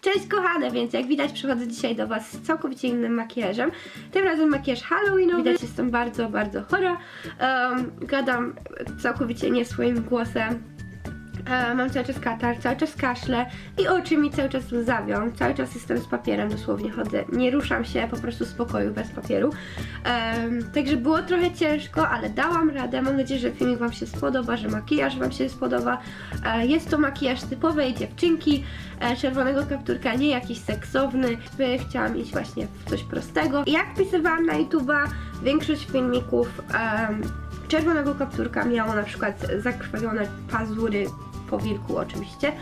Cześć kochane, więc jak widać przychodzę dzisiaj do Was z całkowicie innym makijażem. Tym razem makijaż halloweenowy. Widać jestem bardzo, bardzo chora. Um, gadam całkowicie nie swoim głosem. E, mam cały czas katar, cały czas kaszle i oczy mi cały czas łzawią. Cały czas jestem z papierem, dosłownie chodzę. Nie ruszam się po prostu z pokoju bez papieru. Także było trochę ciężko, ale dałam radę. Mam nadzieję, że filmik Wam się spodoba, że makijaż Wam się spodoba. E, jest to makijaż typowej dziewczynki, e, czerwonego kapturka, nie jakiś seksowny. By Chciałam iść właśnie w coś prostego. Jak pisywałam na YouTube'a, większość filmików czerwonego kapturka miało na przykład zakrwawione pazury po wilku oczywiście.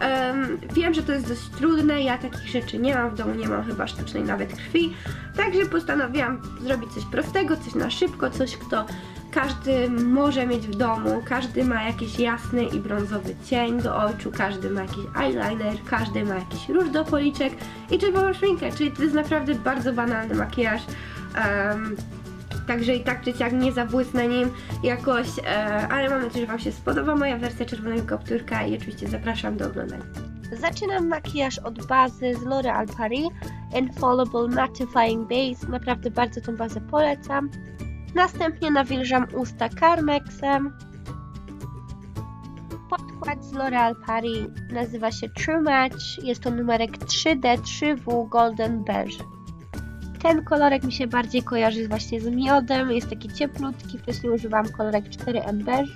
Em, wiem, że to jest dość trudne, ja takich rzeczy nie mam w domu, nie mam chyba sztucznej nawet krwi, także postanowiłam zrobić coś prostego, coś na szybko, coś kto każdy może mieć w domu, każdy ma jakiś jasny i brązowy cień do oczu, każdy ma jakiś eyeliner, każdy ma jakiś róż do policzek i czerwoną szminkę, czyli to jest naprawdę bardzo banalny makijaż. Em, Także i tak jak nie zabłysnę nim jakoś, e, ale mam nadzieję, że Wam się spodoba moja wersja czerwonego kapturka i oczywiście zapraszam do oglądania. Zaczynam makijaż od bazy z L'Oreal Paris Infallible Mattifying Base. Naprawdę bardzo tą bazę polecam. Następnie nawilżam usta Carmexem. Podkład z L'Oreal Paris nazywa się True Match. Jest to numerek 3D3W Golden Beige. Ten kolorek mi się bardziej kojarzy właśnie z miodem, jest taki cieplutki, wcześniej używałam kolorek 4M Beige.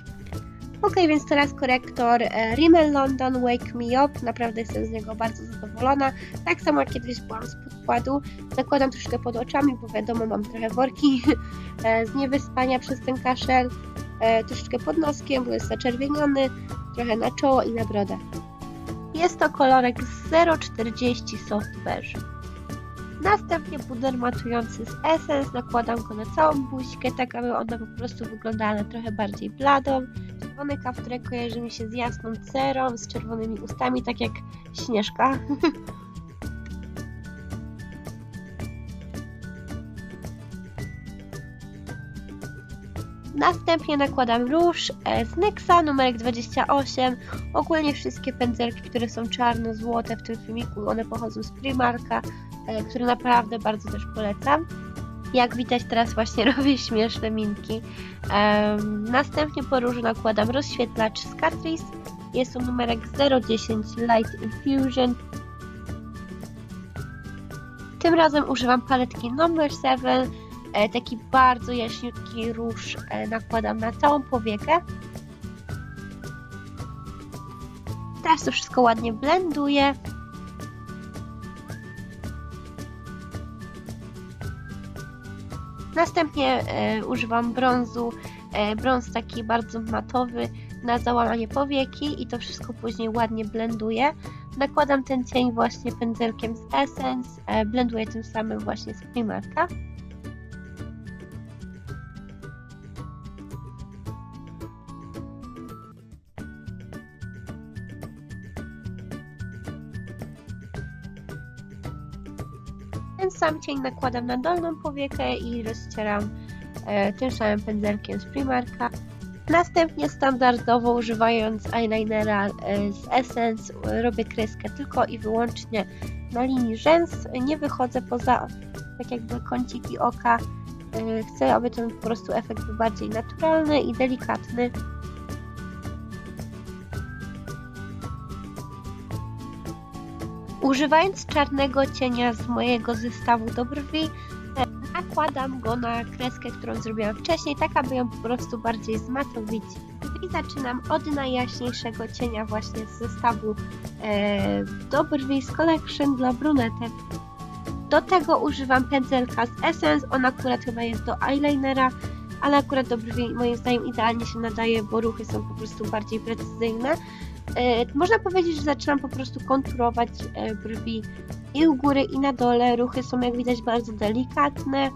Ok, więc teraz korektor e, Rimmel London Wake Me Up, naprawdę jestem z niego bardzo zadowolona. Tak samo jak kiedyś byłam z podkładu, nakładam troszkę pod oczami, bo wiadomo mam trochę worki e, z niewyspania przez ten kaszel, e, troszeczkę pod noskiem, bo jest zaczerwieniony, trochę na czoło i na brodę. Jest to kolorek 040 Soft Beige. Następnie puder matujący z Essence, nakładam go na całą buźkę, tak aby ona po prostu wyglądała na trochę bardziej bladą. Czerwony kapturek kojarzy mi się z jasną cerą, z czerwonymi ustami, tak jak Śnieżka. Następnie nakładam róż e, z NYXa numerek 28. Ogólnie wszystkie pędzelki, które są czarno-złote w tym filmiku, one pochodzą z Primarka, e, które naprawdę bardzo też polecam. Jak widać teraz właśnie robię śmieszne minki. Następnie po różu nakładam rozświetlacz z Catrice. Jest to numerek 010 Light Infusion. Tym razem używam paletki Number 7. E, taki bardzo jaśniutki róż e, nakładam na całą powiekę. Teraz to wszystko ładnie blenduję. Następnie e, używam brązu, e, brąz taki bardzo matowy na załamanie powieki i to wszystko później ładnie blenduję. Nakładam ten cień właśnie pędzelkiem z Essence, e, blenduję tym samym właśnie z Primarka. Sam cień nakładam na dolną powiekę i rozcieram e, tym samym pędzelkiem z Primarka. Następnie standardowo używając eyelinera e, z Essence robię kreskę tylko i wyłącznie na linii rzęs. Nie wychodzę poza tak jakby kąciki oka. E, Chcę, aby ten po prostu efekt był bardziej naturalny i delikatny. Używając czarnego cienia z mojego zestawu do brwi, e, nakładam go na kreskę, którą zrobiłam wcześniej, tak aby ją po prostu bardziej zmatowić. I zaczynam od najjaśniejszego cienia właśnie z zestawu e, do brwi z Collection dla brunetek. Do tego używam pędzelka z Essence, on akurat chyba jest do eyelinera, ale akurat do brwi moim zdaniem idealnie się nadaje, bo ruchy są po prostu bardziej precyzyjne. E, Można powiedzieć, że zaczynam po prostu konturować e, brwi i u góry i na dole. Ruchy są jak widać bardzo delikatne.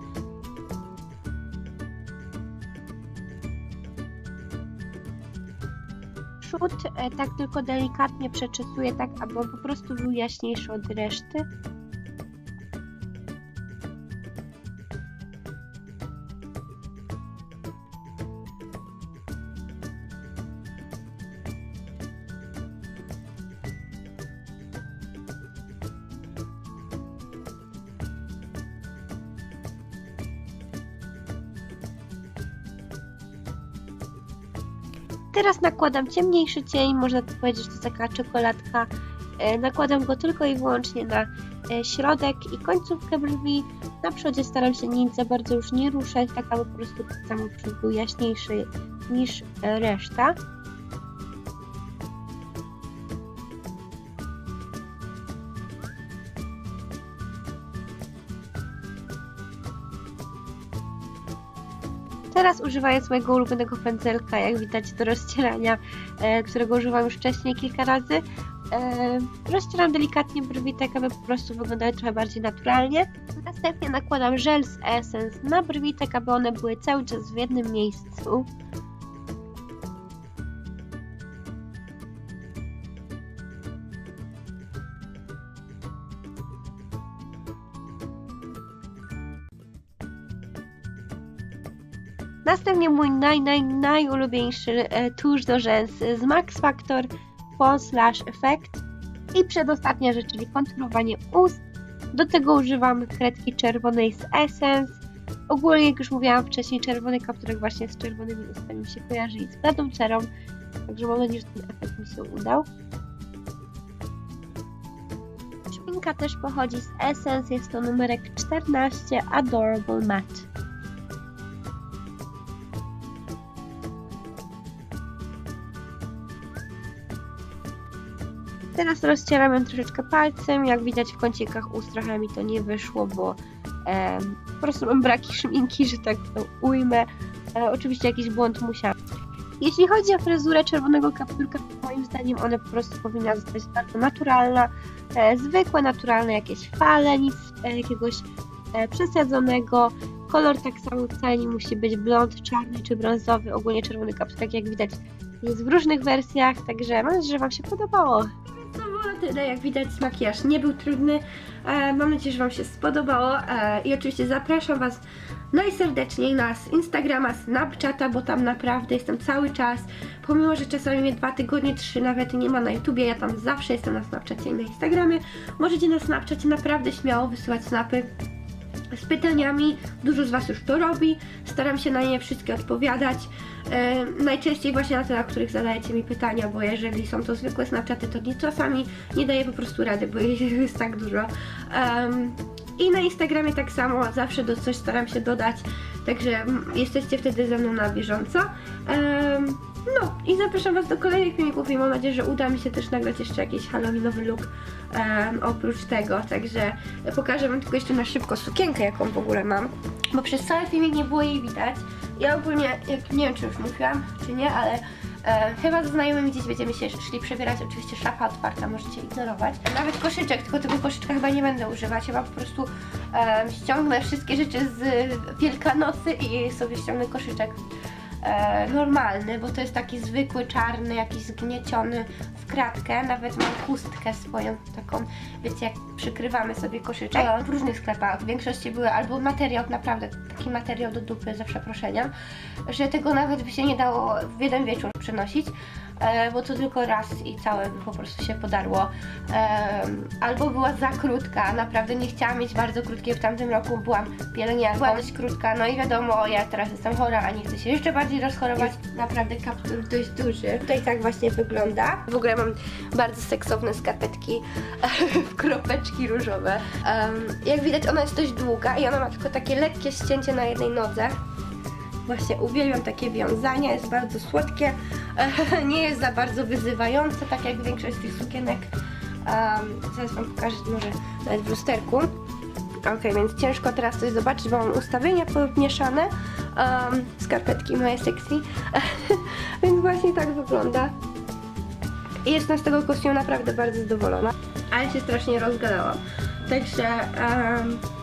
Przód e, tak tylko delikatnie przeczesuję, tak aby on po prostu był jaśniejszy od reszty. Teraz nakładam ciemniejszy cień, można tu powiedzieć, że to jest taka czekoladka. E, Nakładam go tylko i wyłącznie na e, środek i końcówkę brwi. Na przodzie staram się nic za bardzo już nie ruszać, tak aby po prostu sam brzuch był jaśniejszy niż e, reszta. Teraz używając mojego ulubionego pędzelka, jak widać do rozcierania, e, którego używam już wcześniej kilka razy, e, rozcieram delikatnie brwi, tak aby po prostu wyglądały trochę bardziej naturalnie. Następnie nakładam żel z Essence na brwi, tak aby one były cały czas w jednym miejscu. Następnie mój naj, naj, najulubieńszy e, tusz do rzęs z Max Factor False Lash Effect i przedostatnia rzecz, czyli konturowanie ust. Do tego używam kredki czerwonej z Essence. Ogólnie, jak już mówiłam wcześniej, czerwony kapturek właśnie z czerwonymi ustami mi się kojarzy i z bladą cerą, także mam nadzieję, że ten efekt mi się udał. Szminka też pochodzi z Essence, jest to numerek 14 Adorable Matte. Teraz rozcieram ją troszeczkę palcem. Jak widać w kącikach ust trochę mi to nie wyszło, bo em, po prostu mam braki szminki, że tak to ujmę. E, oczywiście jakiś błąd musiałam. Jeśli chodzi o fryzurę czerwonego kapturka, moim zdaniem ona po prostu powinna zostać bardzo naturalna. E, zwykłe, naturalne jakieś fale, nic e, jakiegoś e, przesadzonego. Kolor tak samo wcale nie musi być blond, czarny czy brązowy. Ogólnie czerwony kapturek, jak widać, jest w różnych wersjach, także mam nadzieję, że Wam się podobało. Tyle, jak widać makijaż nie był trudny. E, mam nadzieję, że Wam się spodobało e, i oczywiście zapraszam Was najserdeczniej na Instagrama, Snapchata, bo tam naprawdę jestem cały czas. Pomimo, że czasami mnie dwa tygodnie, trzy nawet nie ma na YouTubie, ja tam zawsze jestem na Snapchacie i na Instagramie. Możecie na Snapchacie naprawdę śmiało wysyłać snapy z pytaniami. Dużo z Was już to robi. Staram się na nie wszystkie odpowiadać. E, najczęściej właśnie na te, na których zadajecie mi pytania, bo jeżeli są to zwykłe Snapchaty, to nie, czasami nie daję po prostu rady, bo jest tak dużo. Em, I na Instagramie tak samo, zawsze do coś staram się dodać, także jesteście wtedy ze mną na bieżąco. Em, no i zapraszam Was do kolejnych filmików i mam nadzieję, że uda mi się też nagrać jeszcze jakiś halloweenowy look em, oprócz tego, także pokażę Wam tylko jeszcze na szybko sukienkę, jaką w ogóle mam, bo przez cały filmik nie było jej widać. Ja ogólnie, jak, nie wiem czy już mówiłam, czy nie, ale e, chyba ze znajomymi gdzieś będziemy się szli przebierać, oczywiście szafa otwarta, możecie ignorować. Nawet koszyczek, tylko tego koszyczka chyba nie będę używać, chyba po prostu e, ściągnę wszystkie rzeczy z Wielkanocy i sobie ściągnę koszyczek e, normalny, bo to jest taki zwykły, czarny, jakiś zgnieciony w kratkę. Nawet mam chustkę swoją taką, wiecie, jak przykrywamy sobie koszyczek. E, W różnych sklepach, w większości były albo materiał, naprawdę taki materiał do dupy, za przeproszeniem, że tego nawet by się nie dało w jeden wieczór przenosić. E, bo to tylko raz i całe by po prostu się podarło. Albo była za krótka, naprawdę nie chciałam mieć bardzo krótkiej. W tamtym roku byłam pielęgniarką, była dość krótka, no i wiadomo, ja teraz jestem chora, a nie chcę się jeszcze bardziej rozchorować. Jest naprawdę kaptur dość duży. Tutaj tak właśnie wygląda. W ogóle mam bardzo seksowne skarpetki w kropeczki różowe. Jak widać, ona jest dość długa i ona ma tylko takie lekkie ścięcie na jednej nodze. Właśnie uwielbiam takie wiązania, jest bardzo słodkie, nie jest za bardzo wyzywające, tak jak większość z tych sukienek. Um, zaraz Wam pokażę może nawet w lusterku. Ok, więc ciężko teraz coś zobaczyć, bo mam ustawienia pomieszane. Um, skarpetki moje sexy. więc właśnie tak wygląda. Jestem z tego kostiumu naprawdę bardzo zadowolona. Ale się strasznie rozgadałam. Także no,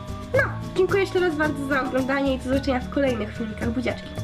dziękuję jeszcze raz bardzo za oglądanie i do zobaczenia w kolejnych filmikach. Buziaczki.